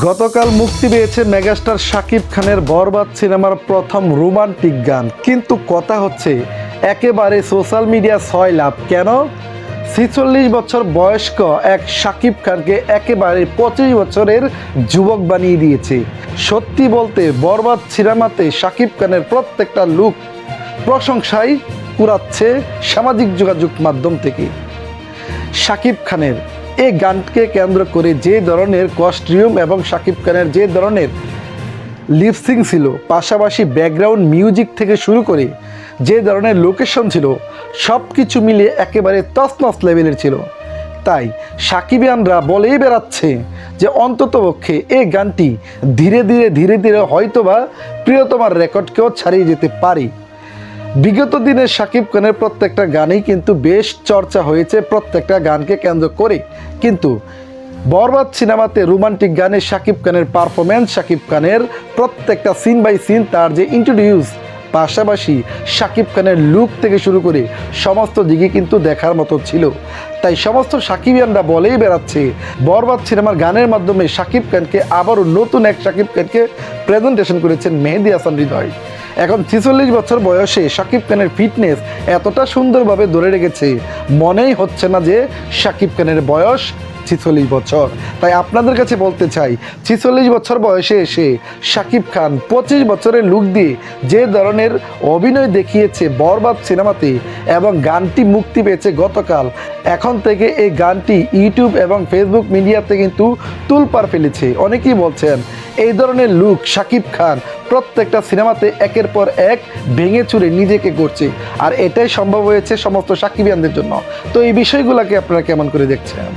গতকাল মুক্তি পেয়েছে মেগাস্টার শাকিব খানের বরবাদ সিনেমার প্রথম রোমান্টিক গান। কিন্তু কথা হচ্ছে, একেবারে সোশ্যাল মিডিয়া ছয় লাভ। কেন? ছিচল্লিশ বছর বয়স্ক এক শাকিব খানকে একেবারে পঁচিশ বছরের যুবক বানিয়ে দিয়েছে। সত্যি বলতে, বরবাদ সিনেমাতে শাকিব খানের প্রত্যেকটা লুক প্রশংসাই কুড়াচ্ছে সামাজিক যোগাযোগ মাধ্যম থেকে। শাকিব খানের এই গানকে কেন্দ্র করে যে ধরনের কস্টিউম এবং শাকিব খানের যে ধরনের লিপসিং ছিল, পাশাপাশি ব্যাকগ্রাউন্ড মিউজিক থেকে শুরু করে যে ধরনের লোকেশন ছিল সব কিছু মিলিয়ে একেবারে তসনস লেভেলের ছিল। তাই সাকিবিয়ানরা বলেই বেড়াচ্ছে যে অন্ততপক্ষে এই গানটি ধীরে ধীরে ধীরে ধীরে হয়তোবা প্রিয়তমার রেকর্ডকেও ছাড়িয়ে যেতে পারে। বিগত দিনের সাকিব খানের প্রত্যেকটা গানেই কিন্তু বেশ চর্চা হয়েছে, প্রত্যেকটা গানকে কেন্দ্র করে কিন্তু বরবাদ সিনেমাতে রোমান্টিক গানে সাকিব খানের পারফরমেন্স সাকিব খানের প্রত্যেকটা সিন বাই সিন তার যে ইন্ট্রোডিউস পাশাপাশি শাকিব খানের লুক থেকে শুরু করে সমস্ত দিকে কিন্তু দেখার মতো ছিল। তাই সমস্ত সাকিবিয়ানরা বলেই বেড়াচ্ছে, বরবাদ সিনেমার গানের মাধ্যমে শাকিব খানকে আবারও নতুন এক শাকিব খানকে প্রেজেন্টেশন করেছেন মেহেদি হাসান হৃদয়। এখন ছিচল্লিশ বছর বয়সে শাকিব খানের ফিটনেস এতটা সুন্দরভাবে ধরে রেখেছে, মনেই হচ্ছে না যে শাকিব খানের বয়স ছিচল্লিশ বছর। তাই আপনাদের কাছে বলতে চাই, ছিচল্লিশ বছর বয়সে এসে শাকিব খান পঁচিশ বছরের লুক দিয়ে যে ধরনের অভিনয় দেখিয়েছে বরবাদ সিনেমাতে এবং গানটি মুক্তি পেয়েছে গতকাল, এখন থেকে এই গানটি ইউটিউব এবং ফেসবুক মিডিয়াতে কিন্তু তুলপার ফেলেছে। অনেকেই বলছেন, এই ধরনের লুক শাকিব খান প্রত্যেকটা সিনেমাতে একের পর এক ভেঙে চুরে নিজেকে করছে আর এটাই সম্ভব হয়েছে সমস্ত সাকিবিয়ানদের জন্য। তো এই বিষয়গুলোকে আপনারা কেমন করে দেখছেন?